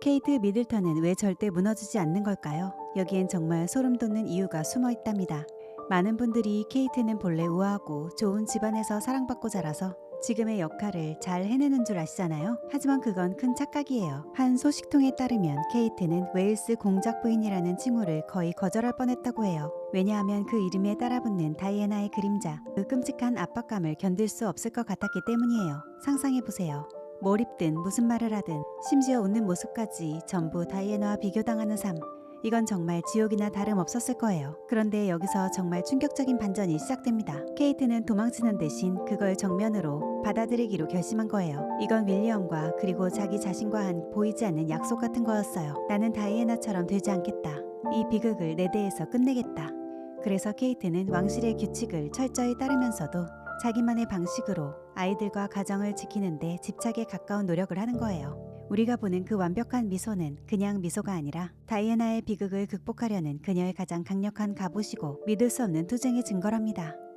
케이트 미들턴은 왜 절대 무너지지 않는 걸까요? 여기엔 정말 소름 돋는 이유가 숨어 있답니다. 많은 분들이 케이트는 본래 우아하고 좋은 집안에서 사랑받고 자라서 지금의 역할을 잘 해내는 줄 아시잖아요. 하지만 그건 큰 착각이에요. 한 소식통에 따르면 케이트는 웨일스 공작 부인이라는 칭호를 거의 거절할 뻔했다고 해요. 왜냐하면 그 이름에 따라붙는 다이애나의 그림자, 그 끔찍한 압박감을 견딜 수 없을 것 같았기 때문이에요. 상상해보세요. 뭘 입든 무슨 말을 하든 심지어 웃는 모습까지 전부 다이애나와 비교당하는 삶. 이건 정말 지옥이나 다름없었을 거예요. 그런데 여기서 정말 충격적인 반전이 시작됩니다. 케이트는 도망치는 대신 그걸 정면으로 받아들이기로 결심한 거예요. 이건 윌리엄과 그리고 자기 자신과 한 보이지 않는 약속 같은 거였어요. 나는 다이애나처럼 되지 않겠다. 이 비극을 내 대에서 끝내겠다. 그래서 케이트는 왕실의 규칙을 철저히 따르면서도 자기만의 방식으로 아이들과 가정을 지키는데 집착에 가까운 노력을 하는 거예요. 우리가 보는 그 완벽한 미소는 그냥 미소가 아니라 다이애나의 비극을 극복하려는 그녀의 가장 강력한 갑옷이고 믿을 수 없는 투쟁의 증거랍니다.